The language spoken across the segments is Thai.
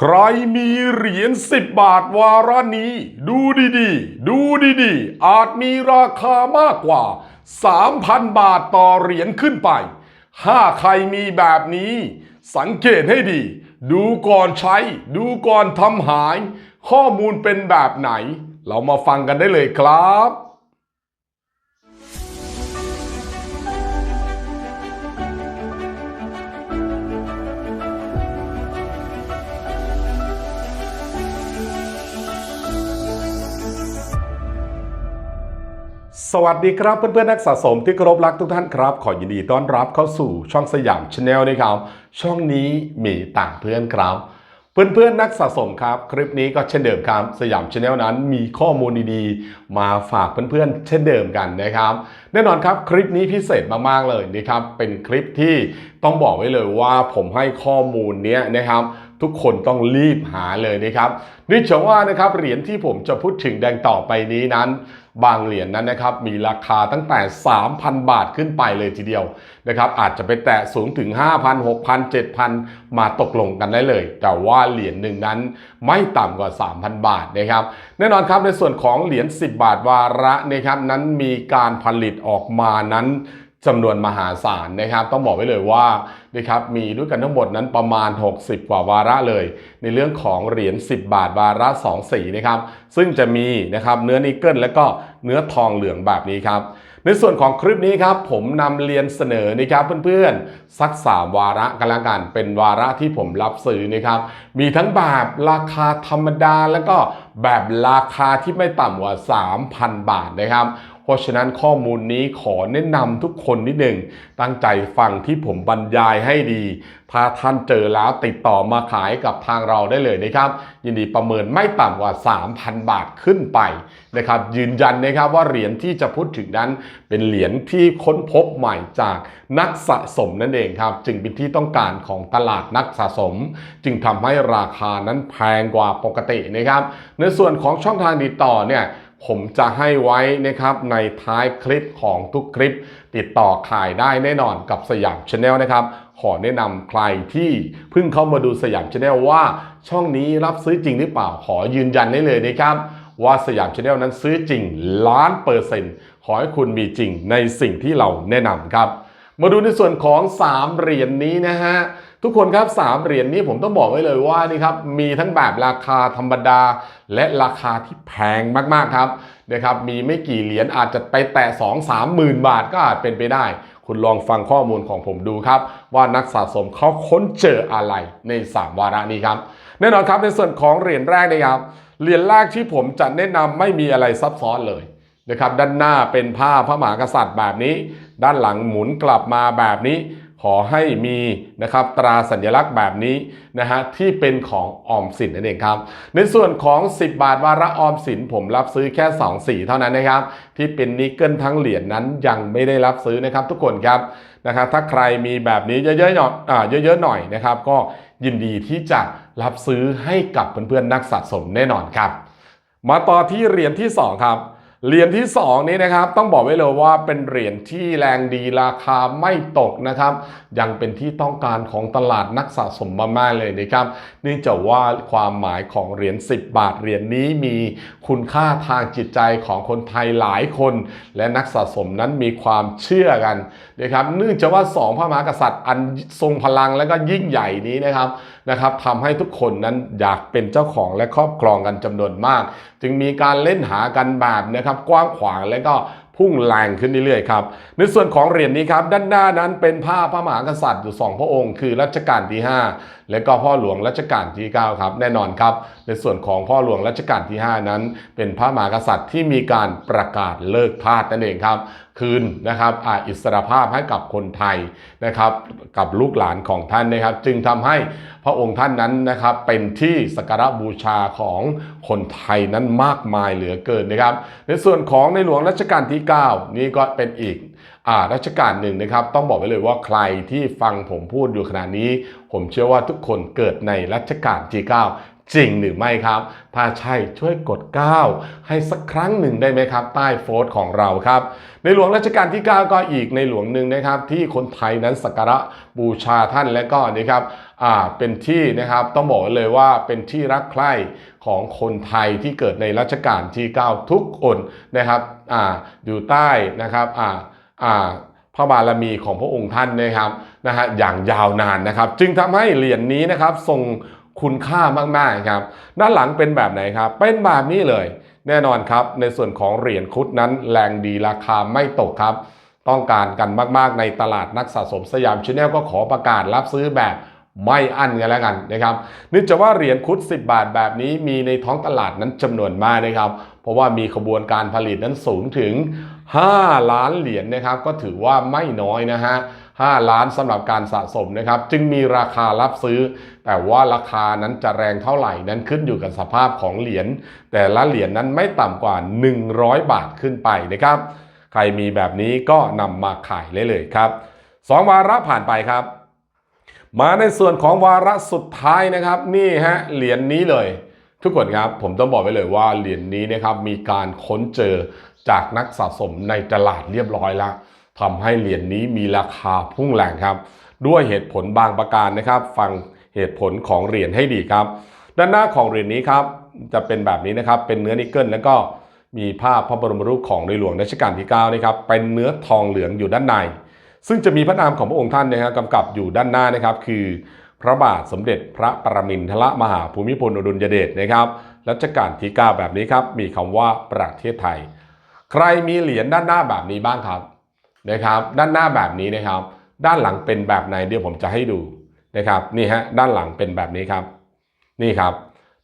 ใครมีเหรียญสิบบาทวาระนี้ ดูดีๆ ดูดีๆ อาจมีราคามากกว่า 3,000 บาทต่อเหรียญขึ้นไป ถ้าใครมีแบบนี้ สังเกตให้ดี ดูก่อนใช้ ดูก่อนทำหาย ข้อมูลเป็นแบบไหน เรามาฟังกันได้เลยครับ สวัสดีครับเพื่อนๆนักสะสมที่เคารพรักทุกท่านครับ ขอยินดีต้อนรับเข้าสู่ช่องสยามชาแนลนะครับช่องนี้มีต่างเพื่อนครับ เพื่อนๆนักสะสมครับ คลิปนี้ก็เช่นเดิมครับสยามชาแนลนั้นมีข้อมูลดีๆ มาฝากเพื่อนๆเช่นเดิมกันนะครับ แน่นอนครับคลิปนี้พิเศษมากๆเลยนะครับเป็นคลิปที่ต้องบอกไว้เลยว่าผมให้ข้อมูลเนี้ยนะครับทุกคนต้องรีบหาเลยนะครับนื่องว่านะครับเหรียญที่ผมจะพูดถึงแดงต่อไปนี้นั้น บางเหรียญนั้นนะครับมีราคาตั้งแต่ 3,000 บาทขึ้นไปเลยทีเดียวนะครับอาจจะไปแตะสูงถึง 5,000 6,000 7,000 มาตกลงกันได้เลย แต่ว่าเหรียญหนึ่งนั้นไม่ต่ำกว่า 3,000 บาทนะครับ แน่นอนครับในส่วนของเหรียญ 10 บาทวาระนะครับนั้นมีการผลิตออกมานั้นจำนวนมหาศาลนะครับ ต้องบอกไว้เลยว่านะครับมีด้วยกันทั้งหมดนั้นประมาณ 60 กว่าวาระเลย ในเรื่องของเหรียญ10 บาทวาระ 2 สีนะครับซึ่งจะมีนะครับเนื้อนิกเกิลและก็เนื้อทองเหลืองแบบนี้ครับในส่วนของคลิปนี้ครับผมนำเรียนเสนอนะครับเพื่อนๆ สักสามวาระกันละกัน เป็นวาระที่ผมรับซื้อนะครับมีทั้งแบบราคาธรรมดา แล้วก็แบบราคาที่ไม่ต่ำกว่า 3,000 บาทนะครับ เพราะฉะนั้นข้อมูลนี้ขอแนะนำทุกคนนิดหนึ่งตั้งใจฟังที่ผมบรรยายให้ดี ถ้าท่านเจอแล้วติดต่อมาขายกับทางเราได้เลยนะครับ ยินดีประเมินไม่ต่ำกว่า 3,000 บาทขึ้นไปนะครับ ยืนยันนะครับว่าเหรียญที่จะพูดถึงนั้น เป็นเหรียญที่ค้นพบใหม่จากนักสะสมนั่นเองครับ จึงเป็นที่ต้องการของตลาดนักสะสม จึงทำให้ราคานั้นแพงกว่าปกตินะครับ ในส่วนของช่องทางติดต่อเนี่ย ผมจะให้ไว้นะครับในท้ายคลิปของทุกคลิป ติดต่อขายได้แน่นอนกับสยามชาแนลนะครับ ขอแนะนำใครที่เพิ่งเข้ามาดูสยามชาแนลว่า ช่องนี้รับซื้อจริงหรือเปล่าขอยืนยันได้เลยนะครับว่าสยามชาแนลนั้นซื้อจริงล้านเปอร์เซ็นต์ขอให้คุณมีจริงในสิ่งที่เราแนะนำครับ มาดูในส่วนของ 3 เหรียญนนี้นะฮะ ทุกคนครับ3เหรียญนนี้ผมต้องบอกไว้เลยว่านี่ครับมีทั้งแบบราคาธรรมดา และราคาที่แพงมากๆครับนะครับมีไม่กี่เหรียญอาจจะไปแตะ 2 3หมื่นบาทก็อาจเป็นไปได้ คุณลองฟังข้อมูลของผมดูครับ ว่านักสะสมเขาค้นเจออะไรใน 3 วาระนี้ครับ แน่นอนครับในส่วนของเหรียญแรกนะครับเหรียญแรกที่ผมจะแนะนำไม่มีอะไรซับซ้อนเลยนะครับด้านหน้าเป็นผ้าพระมหากษัตริย์แบบนี้ ด้านหลังหมุนกลับมาแบบนี้ ขอให้มีนะครับตราสัญลักษณ์แบบนี้นะฮะที่เป็นของออมสินนั่นเองครับ ในส่วนของ 10 บาทวาระออมสินผมรับซื้อแค่ 2 สีเท่านั้นนะครับ ที่เป็นนิกเกิลทั้งเหรียญนนั้นยังไม่ได้รับซื้อนะครับทุกคนครับนะครับถ้าใครมีแบบนี้เยอะๆหน่อยเยอะๆหน่อยนะครับ ก็ยินดีที่จะรับซื้อให้กับเพื่อนๆนักสะสมแน่นอนครับ มาต่อที่เหรียญที่ 2 ครับ เหรียญที่ 2 นี้นะครับต้องบอกไว้เลยว่าเป็นเหรียญที่แรงดีราคาไม่ตกนะครับ ยังเป็นที่ต้องการของตลาดนักสะสมมากๆเลยนะครับเนื่องจากว่าความหมายของเหรียญ10 บาทเหรียญนี้มีคุณค่าทางจิตใจของคนไทยหลายคน และนักสะสมนั้นมีความเชื่อกันนะครับเนื่องจากว่าสองพระมหากษัตริย์อันทรงพลังและก็ยิ่งใหญ่นี้นะครับ นะครับทำให้ทุกคนนั้นอยากเป็นเจ้าของและครอบครองกันจำนวนมาก จึงมีการเล่นหากันแบบนะครับกว้างขวางและก็พุ่งแรงขึ้นเรื่อยๆครับ ในส่วนของเหรียญนี้ครับ ด้านหน้านั้นเป็นภาพพระมหากษัตริย์อยู่สองพระองค์ คือรัชกาลที่ 5 และก็พ่อหลวงรัชกาลที่ 9 ครับ แน่นอนครับ ในส่วนของพ่อหลวงรัชกาลที่ 5 นั้น เป็นพระมหากษัตริย์ที่มีการประกาศเลิกทาสนั่นเองครับ คืนนะครับออิสรภาพให้กับคนไทยนะครับกับลูกหลานของท่านนะครับ จึงทำให้พระองค์ท่านนั้นนะครับเป็นที่สักการะบูชาของคนไทยนั้นมากมายเหลือเกินนะครับ ในส่วนของในหลวงรัชกาลที่ 9 นี่ก็เป็นอีกอารัชกาลหนึ่งนะครับ ต้องบอกไว้เลยว่าใครที่ฟังผมพูดอยู่ขณะนี้ ผมเชื่อว่าทุกคนเกิดในรัชกาลที่ 9 จริงหรือไม่ครับ ถ้าใช่ช่วยกด 9 ให้สักครั้งหนึ่งได้ไหมครับ ใต้โฟสของเราครับ ในหลวงรัชกาลที่ 9 ก็อีกในหลวงหนึ่งนะครับ ที่คนไทยนั้นสักการะบูชาท่านและก็นี่ครับอ่าเป็นที่นะครับต้องบอกเลยว่าเป็นที่รักใคร่ของคนไทยที่เกิดในรัชกาลที่ 9 ทุกคนนะครับอ่าอยู่ใต้นะครับอ่าอ่าพระบารมีของพระองค์ท่านนะครับนะฮะอย่างยาวนานนะครับ จึงทำให้เหรียญนี้นะครับทรง คุณค่ามากๆครับ ด้านหลังเป็นแบบไหนครับ เป็นแบบนี้เลย แน่นอนครับ ในส่วนของเหรียญครุฑนั้นแรงดีราคาไม่ตกครับ ต้องการกันมากๆในตลาดนักสะสมสยามชาแนลก็ขอประกาศรับซื้อแบบไม่อั้นกันแล้วกันนะครับเนื่องจากว่าเหรียญครุฑ10 บาทแบบนี้มีในท้องตลาดนั้นจำนวนมากนะครับ เพราะว่ามีขบวนการผลิตนั้นสูงถึง 5 ล้านเหรียญนะครับ ก็ถือว่าไม่น้อยนะฮะ 5 ล้านสำหรับการสะสมนะครับ จึงมีราคารับซื้อ แต่ว่าราคานั้นจะแรงเท่าไหร่นั้นขึ้นอยู่กับสภาพของเหรียญแต่ละเหรียญนั้นไม่ต่ำกว่า 100 บาทขึ้นไปนะครับ ใครมีแบบนี้ก็นำมาขายเลยเลยครับสองวาระผ่านไปครับ มาในส่วนของวาระสุดท้ายนะครับ นี่ฮะเหรียญนี้เลย ทุกคนครับผมต้องบอกไว้เลยว่าเหรียญนี้นะครับมีการค้นเจอจากนักสะสมในตลาดเรียบร้อยแล้ว ทำให้เหรียญนี้มีราคาพุ่งแรงครับ ด้วยเหตุผลบางประการนะครับ ฟังเหตุผลของเหรียญให้ดีครับ ด้านหน้าของเหรียญนี้ครับจะเป็นแบบนี้นะครับ เป็นเนื้อนิกเกิลแล้วก็มีภาพพระบรมรูปของในหลวงรัชกาลที่9นะครับเป็นเนื้อทองเหลืองอยู่ด้านใน ซึ่งจะมีพระนามของพระองค์ท่านนะครับกำกับอยู่ด้านหน้านะครับ คือ พระบาทสมเด็จพระปรมินทรมหาภูมิพลอดุลยเดชนะครับรัชกาลที่ 9 แบบนี้ครับมีคำว่าประเทศไทย ใครมีเหรียญด้านหน้าแบบนี้บ้างครับ นะครับ ด้านหน้าแบบนี้นะครับ ด้านหลังเป็นแบบไหนเดี๋ยวผมจะให้ดูนะครับนี่ฮะด้านหลังเป็นแบบนี้ครับ นี่ครับ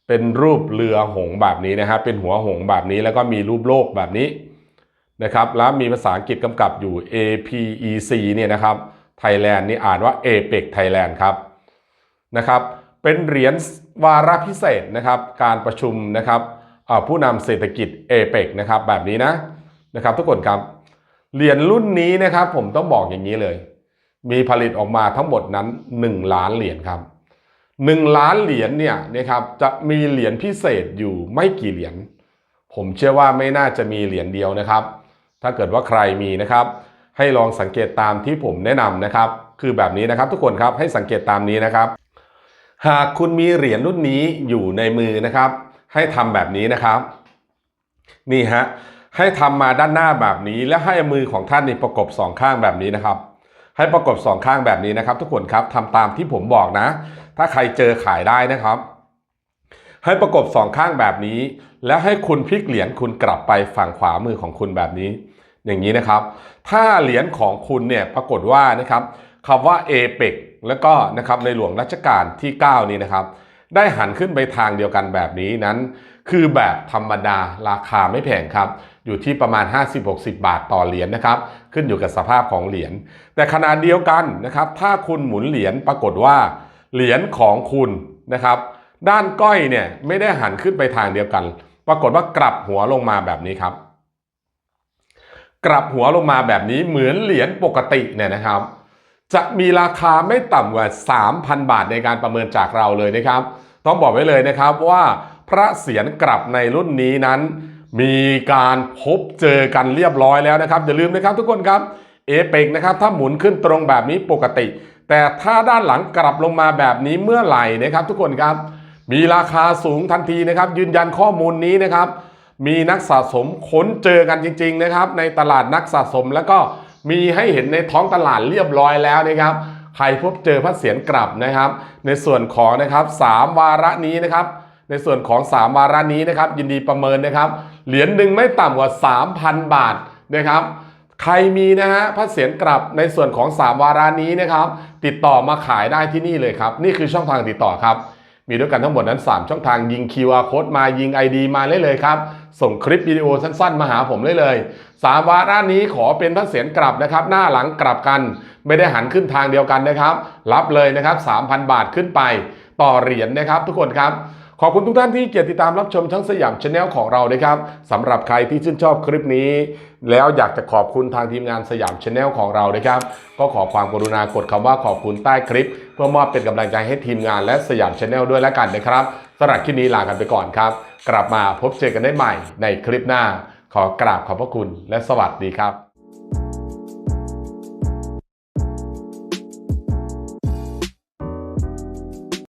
เป็นรูปเรือหงแบบนี้นะฮะเป็นหัวหงแบบนี้แล้วก็มีรูปโลกแบบนี้นะครับ แล้วมีภาษาอังกฤษกำกับอยู่ APEC เนี่ยนะครับ Thailand นี่อ่านว่า APEC Thailand ครับนะครับ เป็นเหรียญวาระพิเศษนะครับ การประชุมนะครับผู้นำเศรษฐกิจ APEC นะครับแบบนี้นะนะครับ ทุกคนครับ เหรียญรุ่นนี้นะครับ ผมต้องบอกอย่างนี้เลย มีผลิตออกมาทั้งหมดนั้น 1 ล้านเหรียญครับ 1 ล้านเหรียญเนี่ยนะครับจะมีเหรียญพิเศษอยู่ไม่กี่เหรียญผมเชื่อว่าไม่น่าจะมีเหรียญเดียวนะครับ ถ้าเกิดว่าใครมีนะครับ ให้ลองสังเกตตามที่ผมแนะนำนะครับ คือแบบนี้นะครับทุกคนครับให้สังเกตตามนี้นะครับ หากคุณมีเหรียญรุ่นนี้อยู่ในมือนะครับ ให้ทำแบบนี้นะครับ นี่ฮะ ให้ทำมาด้านหน้าแบบนี้ และให้มือของท่านนี่ประกบสองข้างแบบนี้นะครับ ให้ประกบสองข้างแบบนี้นะครับ ทุกคนครับทำตามที่ผมบอกนะ ถ้าใครเจอขายได้นะครับ ให้ประกบสองข้างแบบนี้ แล้วให้คุณพลิกเหรียญคุณกลับไปฝั่งขวามือของคุณแบบนี้ อย่างนี้นะครับ ถ้าเหรียญของคุณเนี่ยปรากฏว่านะครับคำว่า a p e c แล้วก็นะครับในหลวงรัชกาลที่ 9 นี้นะครับ ได้หันขึ้นไปทางเดียวกันแบบนี้นั้น คือแบบธรรมดาราคาไม่แพงครับ อยู่ที่ประมาณ 50-60 บาทต่อเหรียญนะครับ ขึ้นอยู่กับสภาพของเหรียญ แต่ขนาดเดียวกันนะครับ ถ้าคุณหมุนเหรียญปรากฏว่าเหรียญของคุณนะครับ ด้านก้อยเนี่ยไม่ได้หันขึ้นไปทางเดียวกัน ปรากฏว่ากลับหัวลงมาแบบนี้ครับ กลับหัวลงมาแบบนี้เหมือนเหรียญปกติเนี่ยนะครับ จะมีราคาไม่ต่ำกว่า 3,000 บาทในการประเมินจากเราเลยนะครับ ต้องบอกไว้เลยนะครับว่า ระเศียรกลับในรุ่นนี้นั้น มีการพบเจอกันเรียบร้อยแล้วนะครับ อย่าลืมนะครับทุกคนครับเอเปกนะครับถ้าหมุนขึ้นตรงแบบนี้ปกติ แต่ถ้าด้านหลังกลับลงมาแบบนี้เมื่อไหร่นะครับทุกคนครับมีราคาสูงทันทีนะครับ ยืนยันข้อมูลนี้นะครับ มีนักสะสมค้นเจอกันจริง ๆ นะครับ ในตลาดนักสะสมแล้วก็มีให้เห็นในท้องตลาดเรียบร้อยแล้วนะครับใครพบเจอพระเศียรกลับนะครับ ในส่วนของนะครับสามวาระนี้นะครับ ในส่วนของ 3 วาระนี้นะครับยินดีประเมินนะครับ เหรียญหนึ่งไม่ต่ำกว่า 3,000 บาทนะครับใครมีนะฮะพระเศียรกลับในส่วนของ 3 วาระนี้นะครับ ติดต่อมาขายได้ที่นี่เลยครับ นี่คือช่องทางติดต่อครับ มีด้วยกันทั้งหมดนั้น 3 ช่องทางยิง QR code มายิง ID มาเลยเลยครับ ส่งคลิปวิดีโอสั้นๆ มาหาผมเลยเลยสามวาระนี้ขอเป็นพระเศียรกลับนะครับ หน้าหลังกลับกัน ไม่ได้หันขึ้นทางเดียวกันนะครับ รับเลยนะครับ 3,000 บาทขึ้นไป ต่อเหรียญนะครับ ทุกคนครับ ขอบคุณทุกท่านที่เกียรติดตามรับชมช่องสยามชาแนลของเรานะครับสำหรับใครที่ชื่นชอบคลิปนี้ แล้วอยากจะขอบคุณทางทีมงานสยามชาแนลของเรานะครับ ก็ขอความกรุณากดคำว่าขอบคุณใต้คลิป เพื่อมอบเป็นกำลังใจให้ทีมงานและสยามชาแนลด้วยแล้วกันนะครับสำหรับคลิปนี้ลากันไปก่อนครับ กลับมาพบเจอกันได้ใหม่ในคลิปหน้า ขอกราบขอบพระคุณและสวัสดีครับ